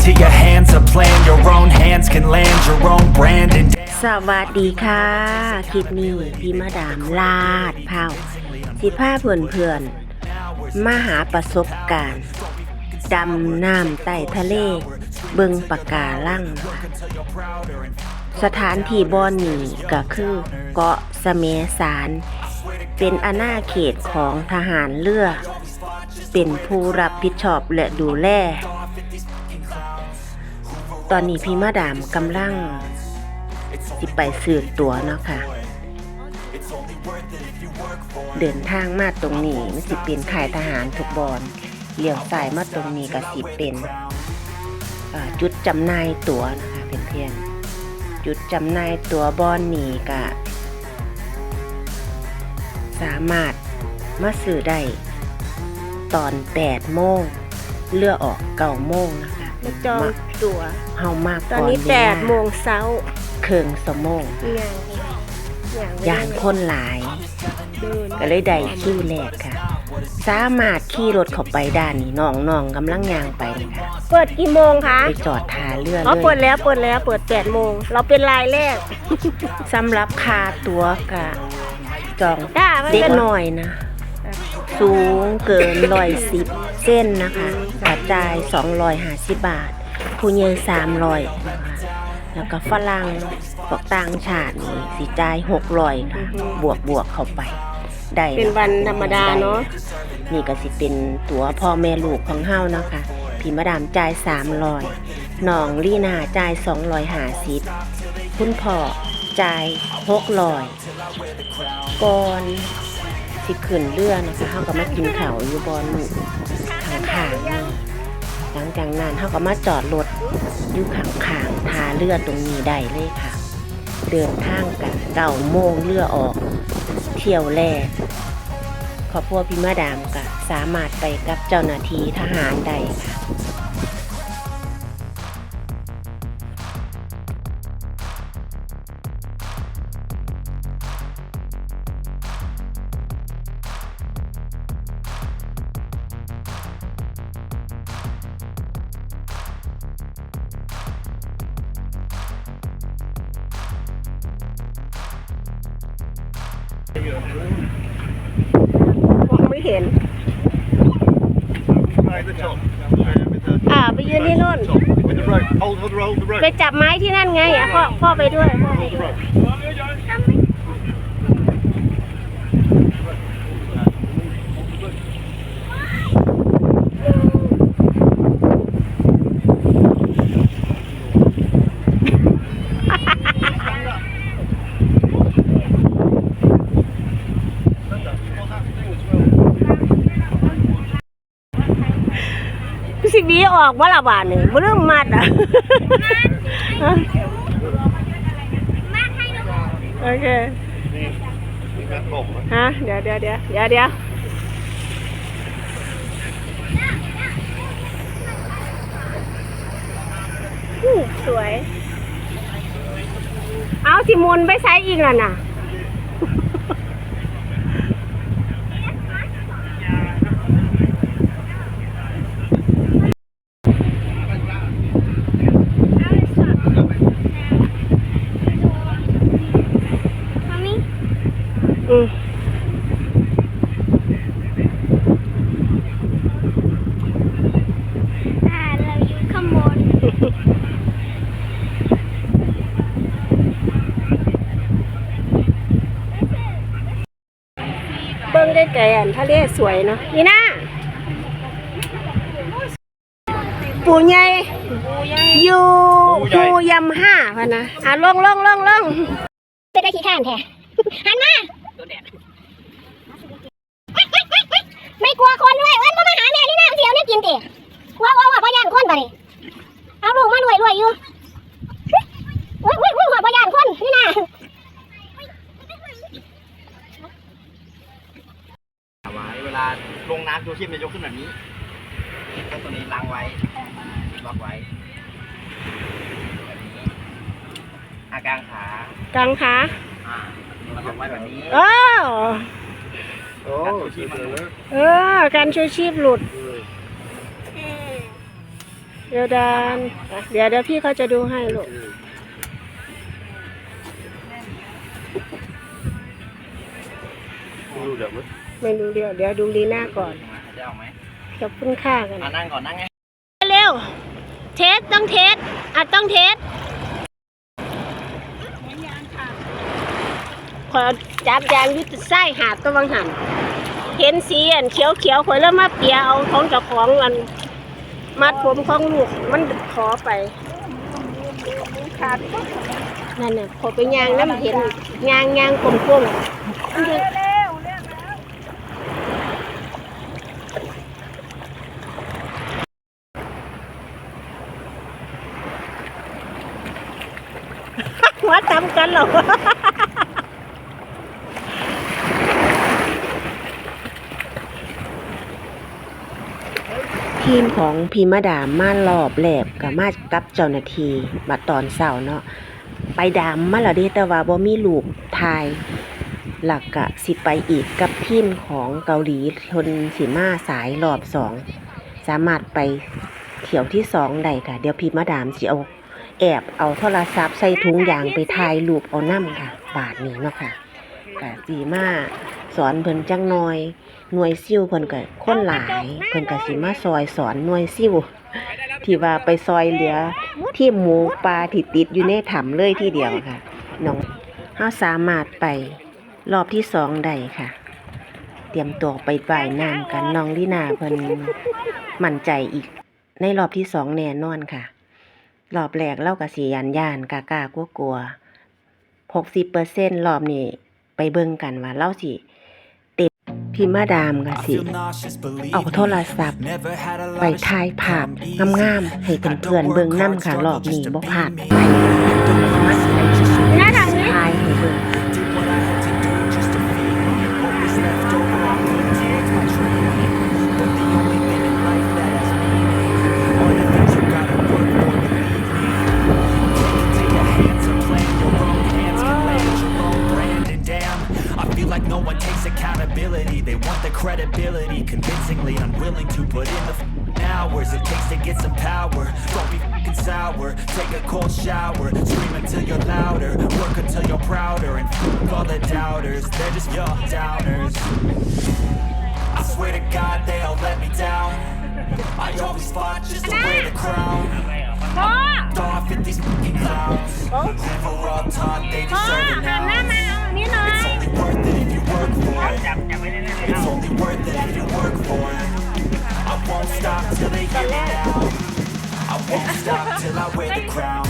Into your hands a plan, your own hands can land your own brand and สวัสดีค่ะ คลิปนี้พี่มาดามลาดเผาสิผ้าเพื่อนเพื่อนมาหาประสบการณ์ดำน้ำใต้ทะเล เบิงปะการังสถานที่บอนนี้ก็คือเกาะสเมสาร เป็นอาณาเขตของทหารเรือ เป็นผู้รับผิดชอบและดูแล ตอนนี้พี่มาดามกำลังสิไปสืบตัวเนาะค่ะ เดินทางมาตรงนี้มันสิเป็นค่ายทหารทุกบอนเลี้ยวซ้ายมาตรงนี้ก็สิเป็นจุดจำหน่ายตั๋วนะคะเพื่อนๆจุดจำหน่ายตั๋วบอนนี้ก็สามารถมาซื้อได้ตอน8โมงเลือออก9โมงนะคะ มาจองตั๋วเฮามากตอนนี้ก่แปเวลาดโมงเช้าเครื่องสมงอย่างอย่างย่านคนหลายเดินก็เลยได้คิวแรกค่ะ สามารถขี่รถเข้าไปด้านนี้น้องน้องกำลังย่างไปเลยค่ะ เปิดกี่โมงคะไปจอดทาเรืออ๋อเลเปิดยแล้วเปิดแล้วเปิดแปดโมงเราเป็นรายแรกสำหรับค่าตัวกะจองได้มันเด็กก็หน่อยนะ สูงเกินร้อยสิบเส้นนะคะกระจายสองร้อยห้าสิบบาท ผู้ใหญ่สามร้อยนะคะแล้วก็ฝรั่งพวกต่างชาตินี่สิจ่ายหกร้อยค่ะ บวกบวกเข้าไป ได้ะเป็นวันธรรมดาเนาะนี่ก็สิเป็นตัวพ่อแม่ลูกของเฮาเนาะค่ะพี่มาดามจ่ายสามร้อยน้องลีนาจ่ายสองร้อยห้าสิบคุณพ่อจ่ายหกร้อย ก่อน สิขึ้นเรือนะคะเฮาก็มากินข้าวอยู่บนข้างๆนี่หลังจากนั้นเฮาก็มาจอดรถอยู่ข้างๆทาเรือตรงนี้ได้เลยค่ะ เดินทางกันเก่าโมงเรือออก เที่ยวแรกขอบครัวพี่มาดามก็สามารถไปกับเจ้าหน้าที่ทหารได้ค่ะ เห็น Right, the top. Uh, with the อ่าไปยืนที่นู่น top. With the rope. Hold, hold the rope. The ไป rope. จับไม้ที่นั่นไงอะพ่อพ่อไปด้วยพ่อไป Hold the ด้วย สิบีออกว่าละบาทหนึ่งบ่เริ่มมัดอะโอเค That bolt, right? ฮะเดี๋ยวเดี๋ยวเดี๋ยวเดี๋ยวเดี๋ยวอู้สวย เอาสิมุนไปใช้อีกแล้วน่ะ อืมเบิ้งได้ไกลอันทะเลสวยเนาะนี่นะปูใหญ่อยู่ปูยำห้าพะนะอะลงลงลงลงเป็นไปขี้ข้านแท้หันมา ไม่กลัวคนด้วยเอ้ยมามาหาแม่นี่นะเสียวเนี่ยกินติ ว่าว่าว่าพยานคนบ่นี่เอาลูกมารวยรวยอยู่อุ้ยอุ้ยอุ้ยหัวพยานคนนี่นะลาลงน้ำชูชีพจะยกขึ้นแบบนี้ก็ตัวนี้ล้างไว้ล็อกไว้แบบนี้อากางขากางขาอ่าแล้วล็อกไว้แบบนี้อ้าว Oh, it's a bit เออการชูชีพหลุด เดี๋ยวดานอะเดี๋ยวเดี๋ยวพี่เขาจะดูให้ลูก Hold that one. ไม่รู้เดี๋ยวเดี๋ยวดูลีน่าก่อนจะออกไหมจะพุ่นค่ากันอ่านั่งก่อนนั่งไงเร็วเทสต้องเทสอะต้องเทสขอจับยางอยุติไส้หาบตัววังหันเห็นสีอันเขียวเขียวๆข่อยเริ่มมาเปียเอาของเจ้าของอัน มัดผมของลูกมันขอไปนั่นน่ะพอไปยางน้ำเห็นยางยางกลมๆมันจะหัวตำกันเหรอ ทีมของพีมาดามมารอบแลบกับมากับเจ้าหน้าที่มาตอนเช้าเนาะไปดามมาแล้วเด้แต่ว่าบ่มีลูกทาย หลักกะสิไปอีกกับทีมของเกาหลีทนสิมาสายรอบสองสามารถไปเที่ยวที่สองได้ค่ะ เดี๋ยวพีมาดามสิเอาแอบเอาโทรศัพท์ใส่ถุงยางไปถ่ายรูปเอานํค่ะ บาทนี้เนาะค่ะ กะสีมาสอนเพิ่นจังหน่อย หน่วยซิ่วเพิ่นก็คนหลาย เพิ่นก็สิมาซอยสอนหน่วยซิ่วที่ว่าไปซอยเหลือที่หมูปลาที่ติดอยู่ในถ้ำเลยที่เดียวค่ะน้องเฮาสามารถไปรอบที่สองได้ค่ะ เตรียมตัวไปว่ายน้ำกันน้องลีนาเพิ่นมั่นใจอีก ในรอบที่สองแน่นอนค่ะ รอบแรกเล่ากับสียันยานกากากลัวกลัวหกสิบเปอร์เซ็นรอบนี้ ไปเบิ่งกันว่าเล่าสิเต็มพิมพ์มาดามกับ I สิ feel nauseous, believe เอาโทร me. ศัพท์ Never had a ไป lot of ถ่าย shit ภาพ come งาม easy. ๆให้ Had to เพื่อนๆเบิ่ง work นํ hard, ค่ะรอบ struggle นี้ just to บ่ be พลาด me. ไปมาใส่ถ่ายให้เบิ่ง credibility Convincingly unwilling to put in the hours It takes to get some power. Don't be fucking sour. Take a cold shower. Scream until you're louder. Work until you're prouder. And f*** all the doubters. They're just your downers I swear to God they all let me down. I always fought just to wear the crown. I'm off at these f***ing clowns. Never all taught they deserve it now. It's only worth it work for it. It's only worth it if you work for it. I won't stop till they hear me now. I won't stop till I wear the crown.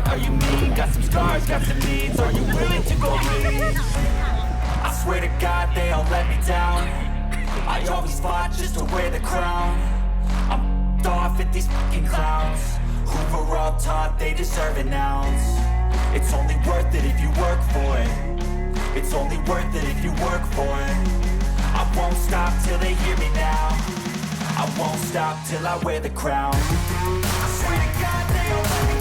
Are you mean? Got some scars, got some needs. Are you willing to go bleed? I swear to God they all let me down. I always fought just to wear the crown. I'm off at these fucking clowns who were all taught they deserve an ounce. It's only worth it if you work for it. It's only worth it if you work for it. I won't stop till they hear me now. I won't stop till I wear the crown. I swear to God they all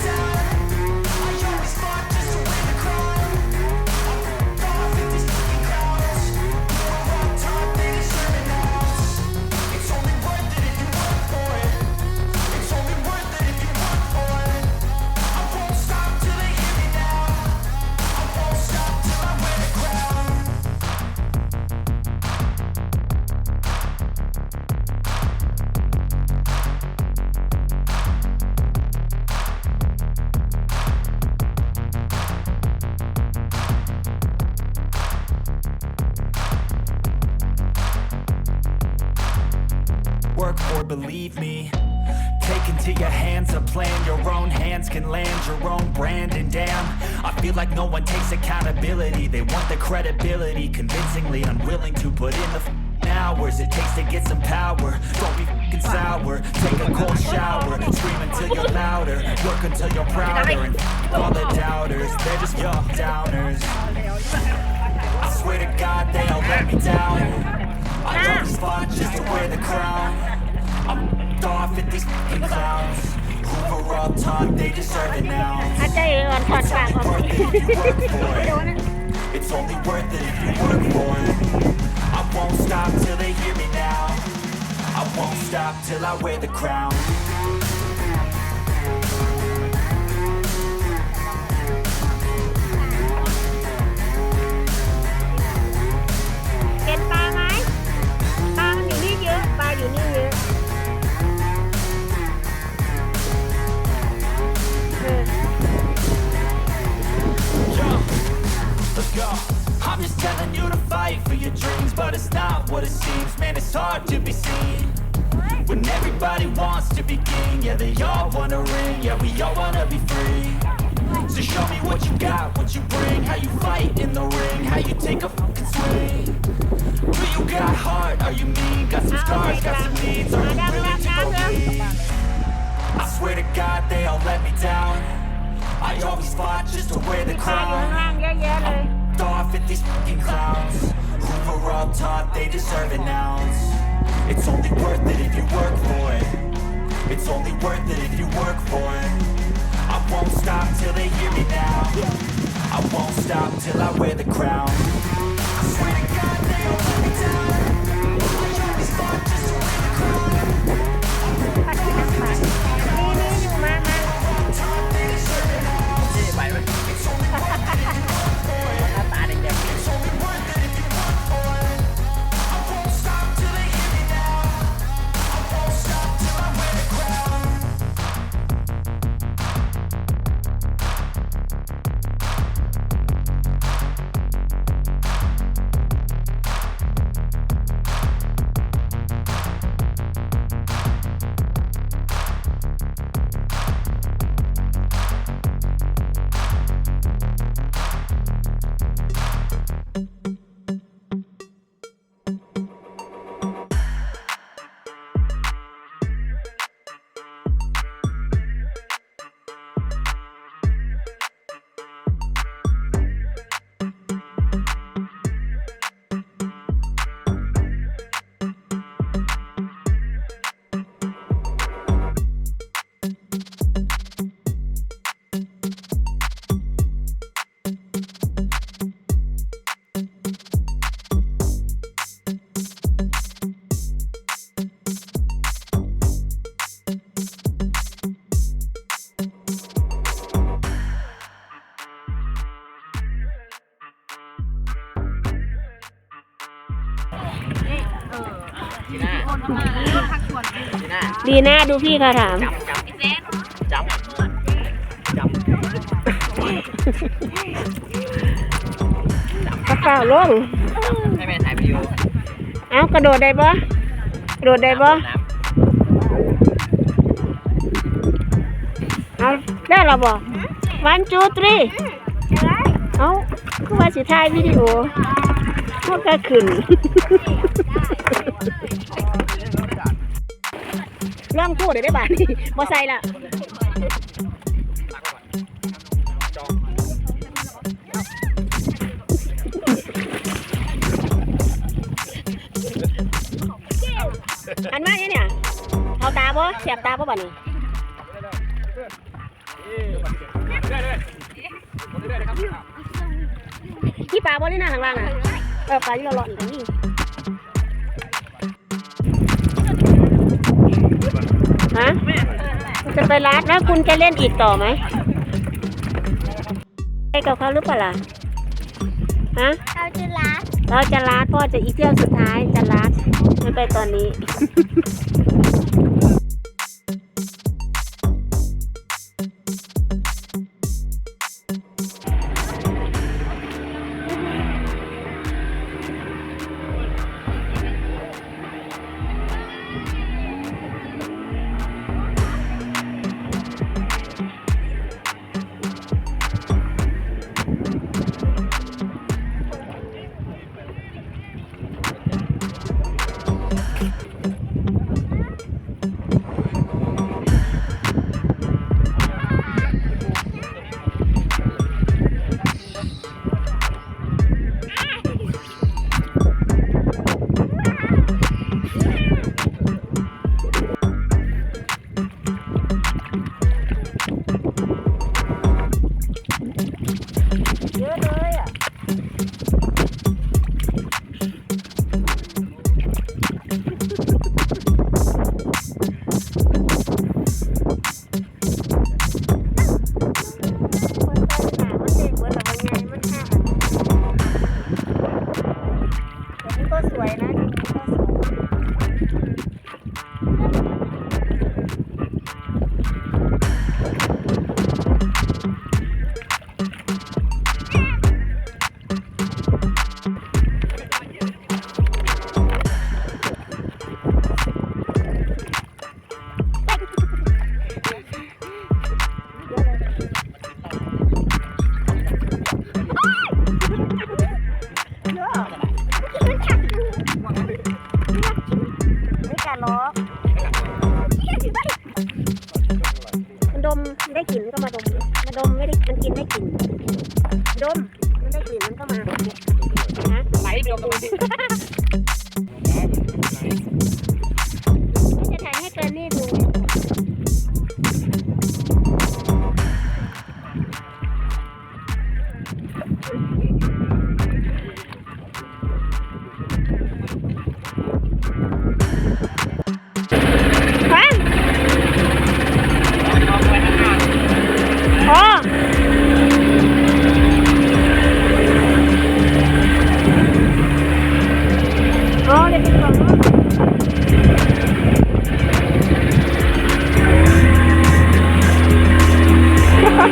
your a plan, your own hands can land your own brand. And damn, I feel like no one takes accountability. They want the credibility, convincingly unwilling to put in the hours it takes to get some power. Don't be fing sour, take a cold shower, scream until you're louder, work until you're prouder. And f- all the doubters, they're just your downers. I swear to God, they all let me down. I don't fought just to wear the crown. I'm off at these fucking clowns. Who were all taught they deserve it now. อาจารย์อ่อนถอดปากออก Worth it if you work for it. It's only worth it if you work for it. I won't stop till they hear me now. I won't stop till I wear the crown. เห็นปลาไหมปลามันอยู่นี่เยอะปลาอยู่นี่เยอะ let's go. I'm just telling you to fight for your dreams, but it's not what it seems. Man, it's hard to be seen. When everybody wants to be king, yeah, they all wanna ring, yeah, we all wanna be free. So show me what you got, what you bring, how you fight in the ring, how you take a fucking swing. Do you got heart? Are you mean? Got some scars, got some needs, are you willing to go? I swear to God, they all let me down. I always fought just to wear the ปลาอยู่ crown. ข้างล่างเยอะแยะเลย F***ed off at these fucking clowns Who were all taught they deserve an ounce It's only worth it if you work for it It's only worth it if you work for it I won't stop till they hear me now I won't stop till I wear the crown ดีนะดูพี่ค่ะถาม จับจับจับจับกระเป๋าลงให้แม่ถ่ายวิดีโอเอ้ากระโดดได้ปะกระโดดได้ปะน้เอาได้หรอบ่วันจูตรีเอาคือว่าสิถ่ายวิดีโอมันก็ขึ้น ร่องพูดได้ได้บาทนี่บ่ใส่ละอันมาเนี่ยเนี่ยเอาตาบ่เสียบตาบ่บ่นี่พี่ปลาบอลนี่นาข้างล่างอะเออปลาที่เราเลาะอยู่ตรงนี้ จะไปร้านแล้วคุณจะเล่นอีกต่อไหมไปกับเขาหรือเปล่าล่ะฮะเอาจุฬาเราจะลาดพ่อจะอีกเที่ยวสุดท้ายจะลาดไม่ไปตอนนี้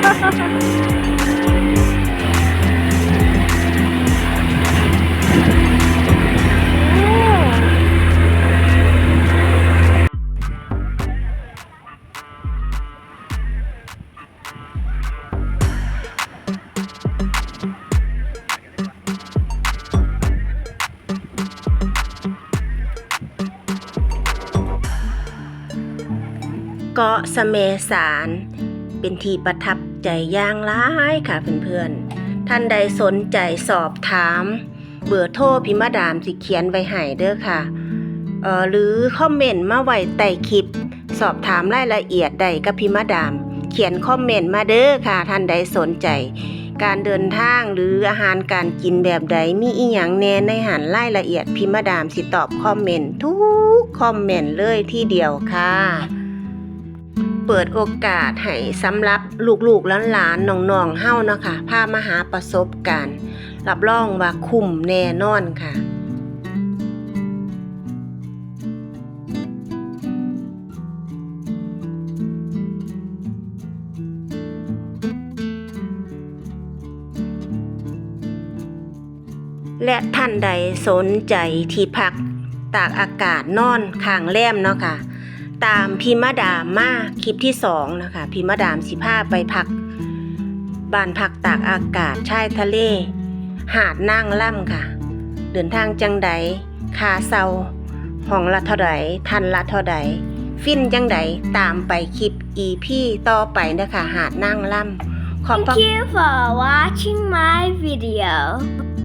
เกาะสเมสาร เป็นที่ประทับ ใจอย่างร้ายค่ะเพื่อนๆ ท่านใดสนใจสอบถาม เบอร์โทรพิมาดามสิเขียนไว้ให้เด้อค่ะเออหรือคอมเมนต์มาไว้ใต้คลิป สอบถามรายละเอียดใดกับพิมาดาม เขียนคอมเมนต์มาเด้อค่ะ ท่านใดสนใจ การเดินทางหรืออาหารการกินแบบใดมีอีหยังแน่ในหันรายละเอียดพิมาดามสิตอบคอมเมนต์ทุกคอมเมนต์เลยที่เดียวค่ะ เปิดโอกาสให้สำหรับลูกๆหลานๆน้องๆเฮ้าเนาะคะพามาหาประสบการณ์ รับรองว่าคุ้มแน่นอนค่ะและท่านใดสนใจที่พักตากอากาศนอนข้างแรมเนาะค่ะ ตามพิมดามมาคลิปที่สองนะคะพิมดามสิพาไปพักบ้านพักตากอากาศชายทะเล หาดนางล่ำค่ะ เดินทางจังใดคาเซาห้องละเท่าใดทันละเท่าใดฟินจังใดตามไปคลิปอีพี่ต่อไปนะคะหาดนางล่ำขอบพระ Thank you for watching my video